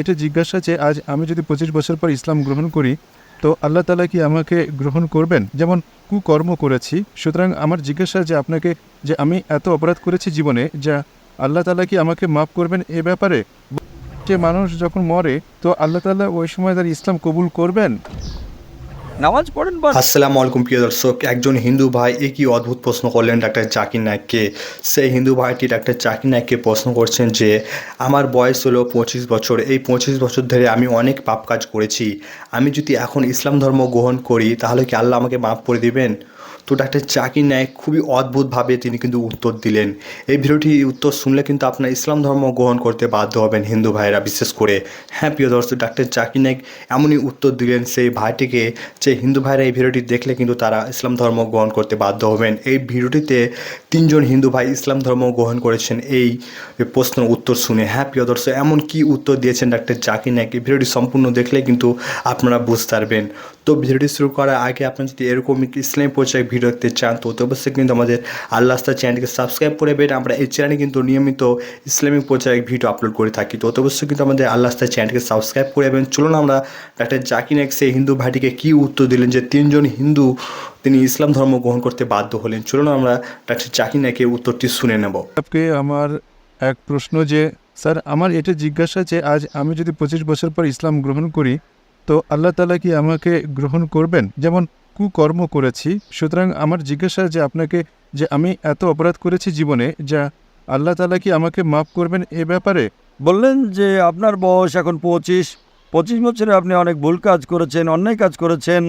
এটা জিজ্ঞাসা যে আজ আমি যদি পঁচিশ বছর পর ইসলাম গ্রহণ করি, তো আল্লাহ তালা কি আমাকে গ্রহণ করবেন? যেমন, কুকর্ম করেছি, সুতরাং আমার জিজ্ঞাসা যে আপনাকে যে আমি এত অপরাধ করেছি জীবনে, যা আল্লাহ তালা কি আমাকে মাফ করবেন এ ব্যাপারে? যে মানুষ যখন মরে, তো আল্লাহ তালা ওই সময় তার ইসলাম কবুল করবেন? নামাজ পড়েন বা আসসালাম আলাইকুম প্রিয় দর্শক, একজন হিন্দু ভাই এ কি অদ্ভুত প্রশ্ন করলেন ডাক্তার জাকির নায়ককে। সেই হিন্দু ভাইটি ডাক্তার জাকির নায়ককে প্রশ্ন করছেন যে, আমার বয়স হলো পঁচিশ বছর। এই পঁচিশ বছর ধরে আমি অনেক পাপ কাজ করেছি। আমি যদি এখন ইসলাম ধর্ম গ্রহণ করি, তাহলে কি আল্লাহ আমাকে মাফ করে দিবেন? তো ডাক্তার জাকির নায়ক খুবই অদ্ভুতভাবে তিনি কিন্তু উত্তর দিলেন। এই ভিডিওটি উত্তর শুনলে কিন্তু আপনার ইসলাম ধর্ম গ্রহণ করতে বাধ্য হবেন হিন্দু ভাইরা বিশেষ করে। হ্যাঁ প্রিয় দর্শক, ডাক্তার জাকির নায়ক এমনই উত্তর দিলেন সেই ভাইটিকে যে হিন্দু ভাইরা এই ভিডিওটি দেখলে কিন্তু তারা ইসলাম ধর্ম গ্রহণ করতে বাধ্য হবেন। এই ভিডিওটিতে তিনজন হিন্দু ভাই ইসলাম ধর্ম গ্রহণ করেছেন এই প্রশ্নের উত্তর শুনে। হ্যাঁ প্রিয় দর্শক, এমন কি উত্তর দিয়েছেন ডাক্তার জাকির নায়ক এই ভিডিওটি সম্পূর্ণ দেখলে কিন্তু আপনারা বুঝতে পারবেন। তো ভিডিওটি শুরু করার আগে আপনারা যদি এরকম ইসলামী পরিচয় ভিডিও দেখতে চান, তো অবশ্যই কিন্তু আমাদের আল্লাহ চ্যানেলকে সাবস্ক্রাইব করে বেন আমরা এই চ্যানেলে কিন্তু নিয়মিত ইসলামিক পরিচয় ভিডিও আপলোড করে থাকি। তো অবশ্যই কিন্তু আমাদের আল্লাহ চ্যানেলকে সাবস্ক্রাইব করে বেন চলুন আমরা ডাক্তার জাকির নায়ক সেই হিন্দু ভাইটিকে কী উত্তর দিলেন যে তিনজন হিন্দু তিনি ইসলাম ধর্ম গ্রহণ করতে বাধ্য হলেন? চলুন আমরা ডাক্তার জাকির উত্তরটি শুনে নেব। আপকে আমার এক প্রশ্ন যে, স্যার, আমার এটা জিজ্ঞাসা যে, আজ আমি যদি পঁচিশ বছর পর ইসলাম গ্রহণ করি তো আল্লাহ তালা কি আমাকে গ্রহণ করবেন? যেমন কুকর্ম করেছি, সুতরাং আমার জিজ্ঞাসা যে আপনাকে যে আমি এত অপরাধ করেছি জীবনে, যা আল্লাহ তালা কি আমাকে মাফ করবেন এ ব্যাপারে? বললেন যে আপনার বয়স এখন পঁচিশ পঁচিশ বছরে আপনি অনেক ভুল কাজ করেছেন, অন্যায় কাজ করেছেন।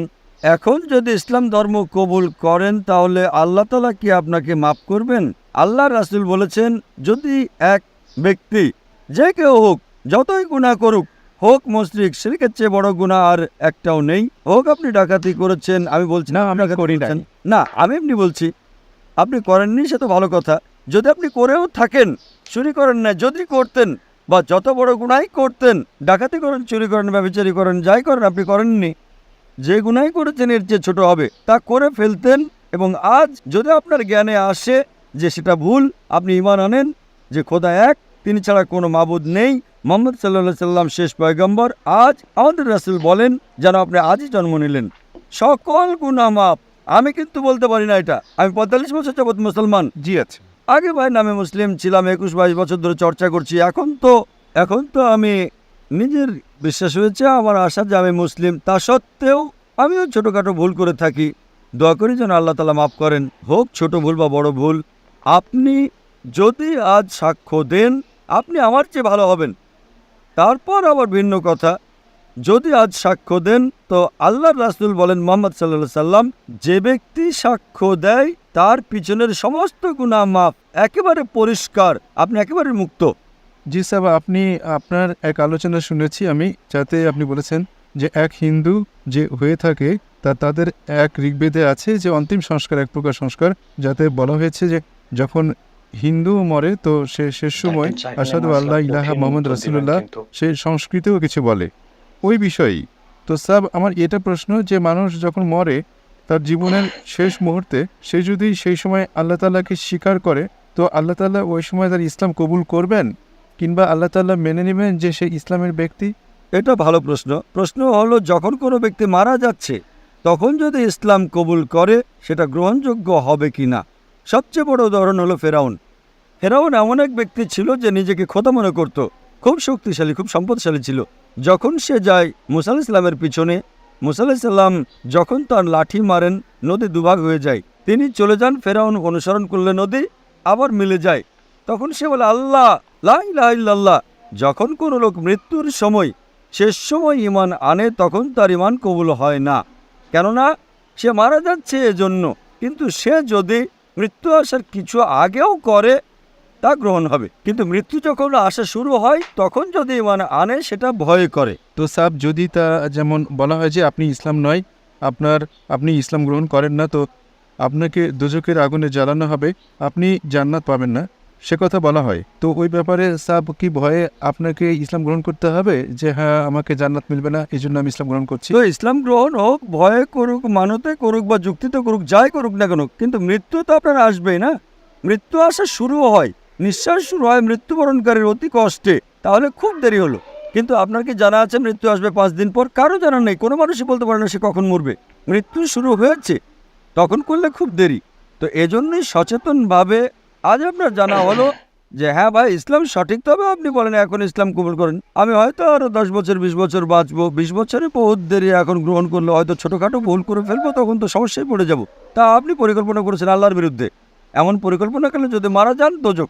এখন যদি ইসলাম ধর্ম কবুল করেন, তাহলে আল্লাহ তালা কি আপনাকে মাফ করবেন? আল্লাহ রাসুল বলেছেন, যদি এক ব্যক্তি, যে কেউ হোক, যতই গুণা করুক হোক মসজিদ শিরকের চেয়ে বড় গুণা আর একটাও নেই। হোক আপনি ডাকাতি করেছেন আমি বলছি না, আমি ডাকাতি করি না আমি এমনি বলছি আপনি করেননি সে তো ভালো কথা। যদি আপনি করেও থাকেন চুরি করেন না যদি করতেন বা যত বড় গুণাই করতেন ডাকাতি করেন চুরি করেন ব্যবচারি করেন যাই করেন আপনি করেননি। যে গুণাই করেছেন এর যে ছোট হবে। তা করে ফেলতেন এবং আজ যদি আপনার জ্ঞানে আসে যে সেটা ভুল আপনি ইমান আনেন যে খোদা এক তিনি ছাড়া কোনো মাবুদ নেই মোহাম্মদ সাল্লাহ সাল্লাম শেষ পয়গম্বর আজ আমাদের রাসুল বলেন যেন আপনি আজই জন্ম নিলেন। সকল গুণা মাপ আমি কিন্তু বলতে পারি না এটা। আমি পঁয়তাল্লিশ বছর যাবৎ মুসলমান। জি আছে আগে ভাই নামে মুসলিম ছিলাম একুশ বাইশ বছর ধরে চর্চা করছি। এখন তো এখন তো আমি নিজের বিশ্বাস হয়েছে আমার আশা যে আমি মুসলিম। তা সত্ত্বেও আমিও ছোটোখাটো ভুল করে থাকি। দয়া করি যেন আল্লাহ তালা মাফ করেন। হোক ছোট ভুল বা বড় ভুল আপনি যদি আজ সাক্ষ্য দেন আপনি আমার চেয়ে ভালো হবেন। তারপর আবার ভিন্ন কথা। যদি আজ সাক্ষ্য দেন, তো আল্লাহ রাসুল বলেন মোহাম্মদ সাল্লা সাল্লাম যে ব্যক্তি সাক্ষ্য দেয়, তার পিছনের সমস্ত গুণা মাপ একেবারে পরিষ্কার, আপনি একেবারে মুক্ত। জি সাহেব, আপনি, আপনার এক আলোচনা শুনেছি আমি, যাতে আপনি বলেছেন যে এক হিন্দু যে হয়ে থাকে, তা তাদের এক ঋগ্বেদে আছে যে অন্তিম সংস্কার এক প্রকার সংস্কার, যাতে বলা হয়েছে যে যখন হিন্দু মরে তো সে শেষ সময় আসাদু আল্লাহ ইলাহা মোহাম্মদ রাসুল্লাহ সে সংস্কৃতেও কিছু বলে। ওই বিষয়েই। তো সাব আমার এটা প্রশ্ন যে মানুষ যখন মরে তার জীবনের শেষ মুহূর্তে সে যদি সেই সময় আল্লাহ তাল্লাহকে স্বীকার করে তো আল্লাহ তাল্লাহ ওই সময় তার ইসলাম কবুল করবেন? কিংবা আল্লাহ তাল্লাহ মেনে নেবেন যে সে ইসলামের ব্যক্তি? এটা ভালো প্রশ্ন। প্রশ্ন হলো যখন কোনো ব্যক্তি মারা যাচ্ছে তখন যদি ইসলাম কবুল করে সেটা গ্রহণযোগ্য হবে কি না সবচেয়ে বড় উদাহরণ হলো ফেরাউন। ফেরাউন এমন এক ব্যক্তি ছিল যে নিজেকে খোদা মনে করত, খুব শক্তিশালী, খুব সম্পদশালী ছিল। যখন সে যায় মুসা আলাহিসাল্লামের ইসলামের পিছনে, মুসা আলাহিসাল্লাম যখন তার লাঠি মারেন, নদী দুভাগ হয়ে যায়। তিনি চলে যান, ফেরাউন অনুসরণ করলে নদী আবার মিলে যায়। তখন সে বলে, আল্লাহ লাইল্লাহ যখন কোনো লোক মৃত্যুর সময়, শেষ সময় ইমান আনে, তখন তার ইমান কবুল হয় না। কেননা সে মারা যাচ্ছে এজন্য। কিন্তু সে যদি মৃত্যু আসার কিছু আগেও করে, তা গ্রহণ হবে। কিন্তু মৃত্যু যখন আসা শুরু হয়, তখন যদি ইমান আনে, সেটা ভয় করে। তো সাব, যদি তা যেমন বলা হয় যে আপনি ইসলাম নয়, আপনার, আপনি ইসলাম গ্রহণ করেন না, তো আপনাকে দুজকের আগুনে জ্বালানো হবে। আপনি জান্নাত পাবেন না। সে কথা বলা হয়। তো ওই ব্যাপারে সাব কি ভয়ে আপনাকে ইসলাম গ্রহণ করতে হবে? যে হ্যাঁ আমাকে জান্নাত মিলবে না এই জন্য আমি ইসলাম গ্রহণ করছি। তো ইসলাম গ্রহণ হোক, ভয়ে করুক, মানতে করুক বা যুক্তিতে করুক, যাই করুক না কেন, কিন্তু মৃত্যু তো আপনার আসবেই না। মৃত্যু আসা শুরু হয়, নিঃশ্বাস শুরু হয় মৃত্যুবরণকারীর অতি কষ্টে, তাহলে খুব দেরি হলো। কিন্তু আপনার কি জানা আছে মৃত্যু আসবে পাঁচ দিন পর? কারও জানা নেই, কোনো মানুষই বলতে পারে না সে কখন মরবে। মৃত্যু শুরু হয়েছে, তখন করলে খুব দেরি। তো এজন্যই সচেতনভাবে আজ আপনার জানা হলো যে হ্যাঁ ভাই ইসলাম সঠিক তবে আপনি বলেন এখন ইসলাম কবুল করেন। আমি হয়তো আরও দশ বছর বিশ বছর বাঁচবো বিশ বছরে বহুত দেরি এখন গ্রহণ করলে হয়তো ছোটোখাটো ভুল করে ফেলব তখন তো সমস্যায় পড়ে যাব। তা আপনি পরিকল্পনা করেছেন আল্লাহর বিরুদ্ধে। এমন পরিকল্পনা করলে যদি মারা যান দোজক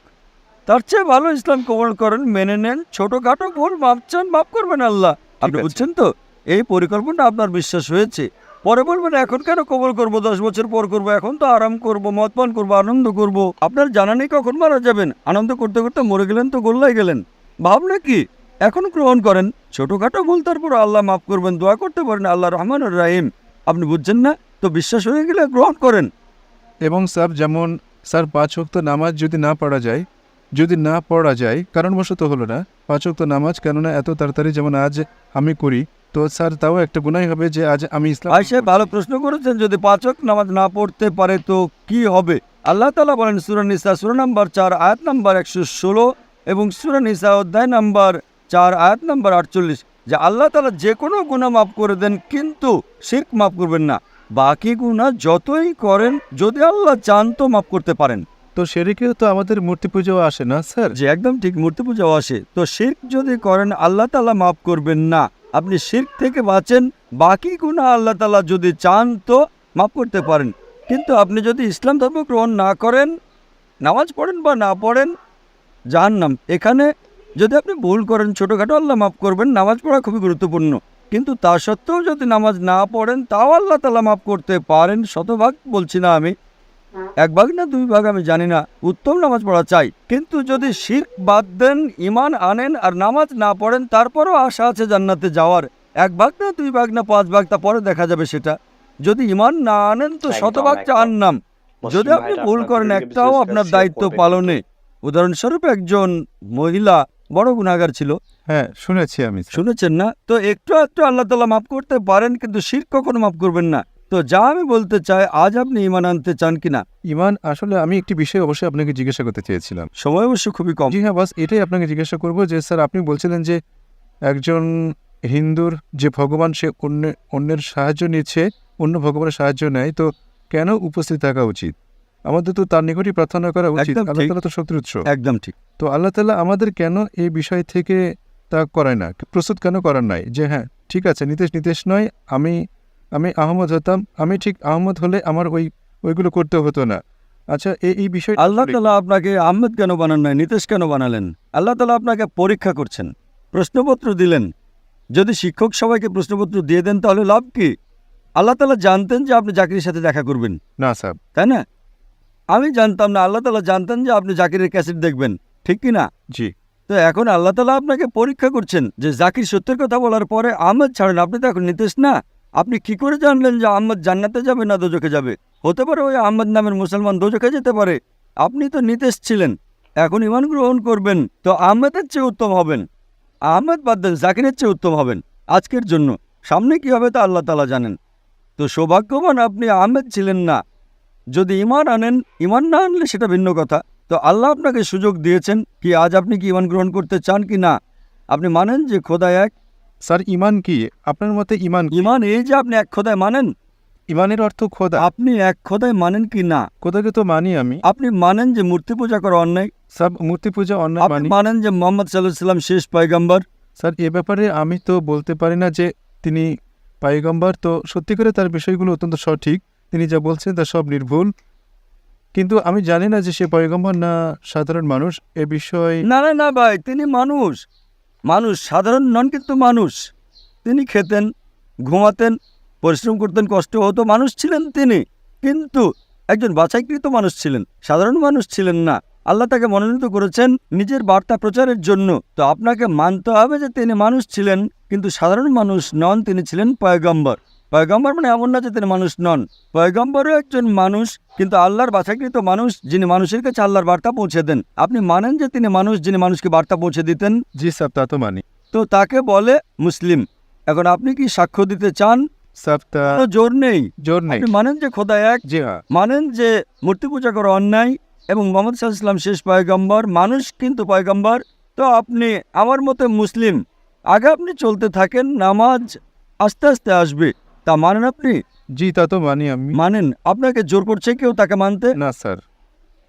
তার চেয়ে ভালো ইসলাম কবল করেন মেনে নেন ছোটোখাটো ভুল মাপ চান মাফ করবেন আল্লাহ। আপনি বুঝছেন তো? এই পরিকল্পনা আপনার বিশ্বাস হয়েছে। পরে বলবেন, এখন কেন কবল করব? দশ বছর পর করব, এখন তো আরাম করব, মদ পান করব, আনন্দ করব। আপনার জানা নেই কখন মারা যাবেন। আনন্দ করতে করতে মরে গেলেন তো গোল্লাই গেলেন। ভাবনা কি? এখন গ্রহণ করেন। ছোটোখাটো ভুল, তারপর আল্লাহ মাফ করবেন, দোয়া করতে পারেন আল্লাহ রহমান রাহিম। আপনি বুঝছেন না? তো বিশ্বাস হয়ে গেলে গ্রহণ করেন। এবং স্যার, যেমন স্যার, পাঁচ ওয়াক্ত নামাজ যদি না পড়া যায়, যদি না পড়া যায়, কারণবশত হলো না। পাঁচ ওয়াক্ত নামাজ, কেননা এত তাড়াতাড়ি যেমন আজ আমি করি, তো স্যার, তাও একটা গুণাই হবে যে আজ আমি ইসলাম ভালো প্রশ্ন করেছেন, যদি পাঁচক নামাজ না পড়তে পারে তো কি হবে? আল্লাহ তালা বলেন, সুরা নিসা, সুরা নাম্বার চার, আয়াত নাম্বার একশো ষোলো এবং সুরা নিসা অধ্যায় নাম্বার চার, আয়াত নাম্বার আটচল্লিশ, যে আল্লাহ তালা যে কোনো গুণা মাফ করে দেন, কিন্তু শির্ক মাফ করবেন না। বাকি গুণা যতই করেন, যদি আল্লাহ চান তো মাফ করতে পারেন। তো সেদিকেও তো আমাদের মূর্তি পুজোও আসে না, স্যার? যে একদম ঠিক, মূর্তি পূজাও আসে। তো শির্ক যদি করেন, আল্লাহ তালা মাফ করবেন না। আপনি শির্ক থেকে বাঁচেন, বাকি গুণা আল্লাহ তালা যদি চান তো মাফ করতে পারেন। কিন্তু আপনি যদি ইসলাম ধর্ম গ্রহণ না করেন, নামাজ পড়েন বা না পড়েন, জাহান্নাম। এখানে যদি আপনি ভুল করেন, ছোটোখাটো আল্লাহ মাফ করবেন, নামাজ পড়া খুবই গুরুত্বপূর্ণ। কিন্তু তা সত্ত্বেও যদি নামাজ না পড়েন, তাও আল্লাহ তালা মাফ করতে পারেন, শতভাগ বলছি না আমি। এক ভাগ না দুই ভাগ আমি জানি না। উত্তম নামাজ পড়া চাই। কিন্তু যদি শির্ক বাদ দেন ইমান আনেন আর নামাজ না পড়েন তারপরও আশা আছে জান্নাতে যাওয়ার। এক ভাগ না দুই ভাগ না পাঁচ ভাগ তা পরে দেখা যাবে সেটা। যদি ইমান না আনেন তো শতভাগ একদম। জাহান্নাম। যদি আপনি ভুল করেন একটাও আপনার দায়িত্ব পালনে। উদাহরণস্বরূপ একজন মহিলা বড় গুণাগার ছিল। হ্যাঁ শুনেছি আমি শুনেছেন না? তো একটু একটু আল্লাহ তালা মাফ করতে পারেন কিন্তু শির কখনো মাফ করবেন না। তো যা আমি বলতে চাই আজ আপনি ইমান আনতে চান কিনা? ইমান আসলে আমি একটি বিষয় অবশ্যই আপনাকে জিজ্ঞাসা করতে চেয়েছিলাম। সময় অবশ্য খুবই কম। জি হ্যাঁ বাস এটাই আপনাকে জিজ্ঞাসা করব যে স্যার আপনি বলছিলেন যে একজন হিন্দুর যে ভগবান সে অন্য অন্যের সাহায্য নিচ্ছে অন্য ভগবানের সাহায্য নেয় তো কেন উপস্থিত থাকা উচিত? আমাদের তো তার নিকটই প্রার্থনা করা উচিত। আল্লাহ তালা তো শক্তির উৎস। একদম ঠিক। তো আল্লাহ তালা আমাদের কেন এই বিষয় থেকে তা করায় না? প্রস্তুত কেন করার নাই? যে হ্যাঁ ঠিক আছে নিতেশ নিতেশ নয় আমি আমি আহমদ হতাম। আমি ঠিক আহমদ হলে আমার ওই ওইগুলো করতে হতো না। আচ্ছা এই এই বিষয় আল্লাহ তালা আপনাকে আহমেদ কেন বানান নাই নীতিশ কেন বানালেন? আল্লাহ তালা আপনাকে পরীক্ষা করছেন। প্রশ্নপত্র দিলেন। যদি শিক্ষক সবাইকে প্রশ্নপত্র দিয়ে দেন তাহলে লাভ কি? আল্লাহ তালা জানতেন যে আপনি জাকিরের সাথে দেখা করবেন। না স্যার। তাই না? আমি জানতাম না আল্লাহ তালা জানতেন যে আপনি জাকিরের ক্যাসেট দেখবেন। ঠিক কি না? জি। তো এখন আল্লাহ তালা আপনাকে পরীক্ষা করছেন যে জাকির সত্যের কথা বলার পরে আহমদ ছাড়েন। আপনি তো এখন নিতেশ না। আপনি কি করে জানলেন যে আহমদ জান্নাতে যাবে না দোজখে যাবে? হতে পারে ওই আহমদ নামের মুসলমান দোজখে যেতে পারে। আপনি তো নিতেশ ছিলেন। এখন ইমান গ্রহণ করবেন, তো আহমেদের চেয়ে উত্তম হবেন। আহমেদ বাদ দেন, জাকিরের চেয়ে উত্তম হবেন। আজকের জন্য। সামনে কি হবে তা আল্লাহ তালা জানেন। তো সৌভাগ্যবান আপনি আহমেদ ছিলেন না। যদি ইমান আনেন ইমান না আনলে সেটা ভিন্ন কথা। তো আল্লাহ আপনাকে সুযোগ দিয়েছেন কি আজ আপনি কি ইমান গ্রহণ করতে চান কি না। আপনি মানেন যে খোদায় এক স্যার ইমান কি? আপনার মতে ইমান? ইমান এই যে আপনি এক খোদায় মানেন। ইমানের অর্থ খোদা। আপনি এক খোদায় মানেন কি না? খোদাকে তো মানি আমি। আপনি মানেন যে মূর্তি পূজা করা অন্যায়। সব মূর্তি পূজা অন্যায় আপনি মানেন যে মোহাম্মদ সাল্লাহ সাল্লাম শেষ পয়গাম্বর। স্যার এ ব্যাপারে আমি তো বলতে পারি না যে তিনি পাইগম্বর তো সত্যি করে তার বিষয়গুলো অত্যন্ত সঠিক। তিনি যা বলছেন তা সব নির্ভুল। কিন্তু আমি জানি না যে সে পয়গম্বর না সাধারণ মানুষ। এ বিষয়ে না না না ভাই তিনি মানুষ। মানুষ, সাধারণ নন কিন্তু মানুষ। তিনি খেতেন, ঘুমাতেন, পরিশ্রম করতেন, কষ্ট হতো, মানুষ ছিলেন তিনি। কিন্তু একজন বাছাইকৃত মানুষ ছিলেন, সাধারণ মানুষ ছিলেন না। আল্লাহ তাকে মনোনীত করেছেন নিজের বার্তা প্রচারের জন্য। তো আপনাকে মানতে হবে যে তিনি মানুষ ছিলেন, কিন্তু সাধারণ মানুষ নন, তিনি ছিলেন পয়গম্বর। পয়গম্বর মানে এমন না যে তিনি মানুষ নন। পয়গম্বরও একজন মানুষ কিন্তু আল্লাহর বাছাইকৃত মানুষ যিনি মানুষের কাছে আল্লাহর বার্তা পৌঁছে দেন। আপনি মানেন যে তিনি মানুষ যিনি মানুষকে বার্তা পৌঁছে দিতেন? জি সাব তা তো মানি। তো তাকে বলে মুসলিম। এখন আপনি কি সাক্ষ্য দিতে চান? জোর নেই। জোর নেই। মানেন যে খোদা এক জি হ্যাঁ। মানেন যে মূর্তি পূজা করা অন্যায় এবং মোহাম্মদ সাহা ইসলাম শেষ পয়গম্বর মানুষ কিন্তু পয়গম্বর। তো আপনি আমার মতে মুসলিম। আগে আপনি চলতে থাকেন নামাজ আস্তে আস্তে আসবে। তা মানেন আপনি? জি তা তো মানি আমি। মানেন? আপনাকে জোর করছে কেউ তাকে মানতে? না স্যার।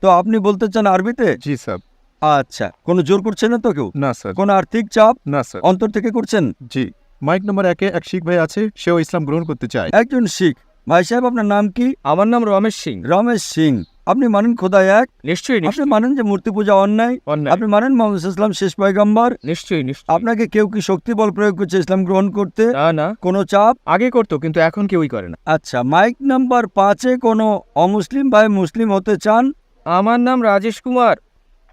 তো আপনি বলতে চান আরবিতে? জি স্যার। আচ্ছা কোনো জোর করছে না তো কেউ? না স্যার। কোনো আর্থিক চাপ? না স্যার। অন্তর থেকে করছেন? জি। মাইক নম্বর একে এক শিখ ভাই আছে সেও ইসলাম গ্রহণ করতে চায়। একজন শিখ। ভাই সাহেব আপনার নাম কি? আমার নাম রমেশ সিং। রমেশ সিং। আপনি মানেন খোদা এক। নিশ্চয়ই আপনি নিশ্চয়ই মানেন যে মূর্তি পূজা অন্যায়। অন্যায়। আপনি মানেন মোহাম্মদ ইসলাম শেষ পয়গম্বর। নিশ্চয়ই আপনাকে কেউ কি শক্তি বল প্রয়োগ করছে ইসলাম গ্রহণ করতে? না না। কোনো চাপ? আগে করতো কিন্তু এখন কেউই করে না। আচ্ছা মাইক নাম্বার পাঁচে কোনো অমুসলিম ভাই মুসলিম হতে চান? আমার নাম রাজেশ কুমার।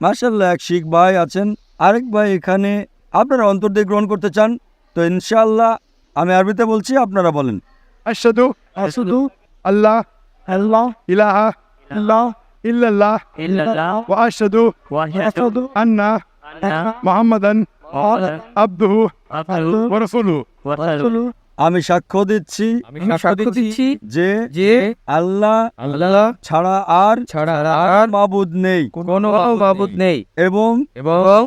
মার্শাল্লাহ এক শিখ ভাই আছেন। আরেক ভাই এখানে। আপনারা অন্তর দিয়ে গ্রহণ করতে চান? তো ইনশাল্লাহ আমি আরবিতে বলছি আপনারা বলেন। আশহাদু আশহাদু আল্লাহ আল্লাহ ইলাহা ইল্লাল্লাহ ইল্লাল্লাহ illallah ওয়া আশহাদু wa ashhadu আন্না anna মুহাম্মাদান Muhammadan আবদুহু abduhu ওয়া রাসূলুহু wa rasuluhu আমি সাক্ষ্য দিচ্ছি সাক্ষ্য দিচ্ছি যে যে আল্লাহ আল্লাহ ছাড়া আর ছাড়া আর মাবুদ নেই। কোনো মাবুদ নেই। এবং এবং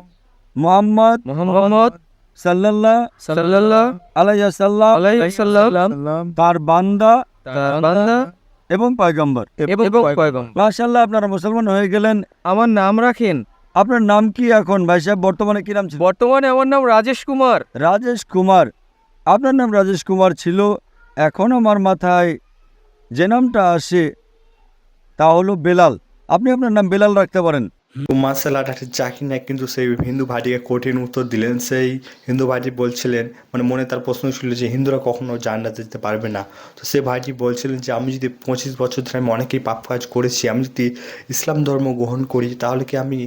মোহাম্মদ মোহাম্মদ সাল্লাল্লাহ সাল্লাল্লাহ আলাইহি সাল্লাম তার বান্দা তার বান্দা এবং পয়গম্বর। এবং পয়গম্বর। মাশাল্লাহ আপনারা মুসলমান হয়ে গেলেন। আমার নাম রাখেন। আপনার নাম কি এখন? ভাই সাহেব বর্তমানে কি নাম ছিল? বর্তমানে আমার নাম রাজেশ কুমার। রাজেশ কুমার। আপনার নাম রাজেশ কুমার ছিল। এখন আমার মাথায় যে নামটা আসে তা হলো বেলাল। আপনি আপনার নাম বেলাল রাখতে পারেন। মার্শাল্লাহ ডাক্তার জাকির নায়ক কিন্তু সেই হিন্দু ভাইটিকে কঠিন উত্তর দিলেন। সেই হিন্দু ভাইটি বলছিলেন মানে মনে তার প্রশ্ন ছিল যে হিন্দুরা কখনো জান্নাতে যেতে পারবে না। তো সে ভাইটি বলছিলেন যে আমি যদি পঁচিশ বছর ধরে আমি অনেকেই পাপ কাজ করেছি, আমি যদি ইসলাম ধর্ম গ্রহণ করি তাহলে কি আমি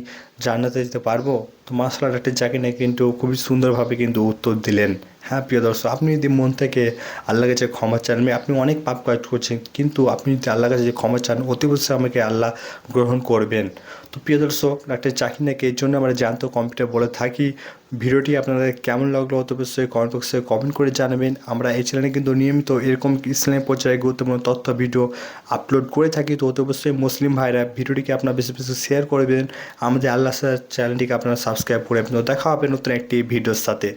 জান্নাতে যেতে পারব? তো মার্শাল্লাহ ডাক্তার জাকির নিয়ে কিন্তু খুবই সুন্দরভাবে কিন্তু উত্তর দিলেন। হ্যাঁ প্রিয় দর্শক, আপনি যদি মন থেকে আল্লাহ কাছে ক্ষমা চান আপনি অনেক পাপ কাজ করছেন, কিন্তু আপনি যদি আল্লাহ কাছে যে ক্ষমা চান অতি অবশ্যই আমাকে আল্লাহ গ্রহণ করবেন। তো প্রিয় দর্শক ডাক্তার চাকরি নাকি এর জন্য আমরা জানতো কম্পিউটার বলে থাকি ভিডিওটি আপনাদের কেমন লাগল অবশ্যই কমেন্ট বক্সে কমেন্ট করে জানাবেন। আমরা এই চ্যানেলে কিন্তু নিয়মিত এরকম ইসলামী পর্যায়ে গুরুত্বপূর্ণ তথ্য ভিডিও আপলোড করে থাকি। তো অত অবশ্যই মুসলিম ভাইরা ভিডিওটিকে আপনারা বেশি বেশি শেয়ার করবেন। আমাদের আল্লাহ চ্যানেলটিকে আপনারা সাবস্ক্রাইব করে দেখা হবে নতুন একটি ভিডিওর সাথে।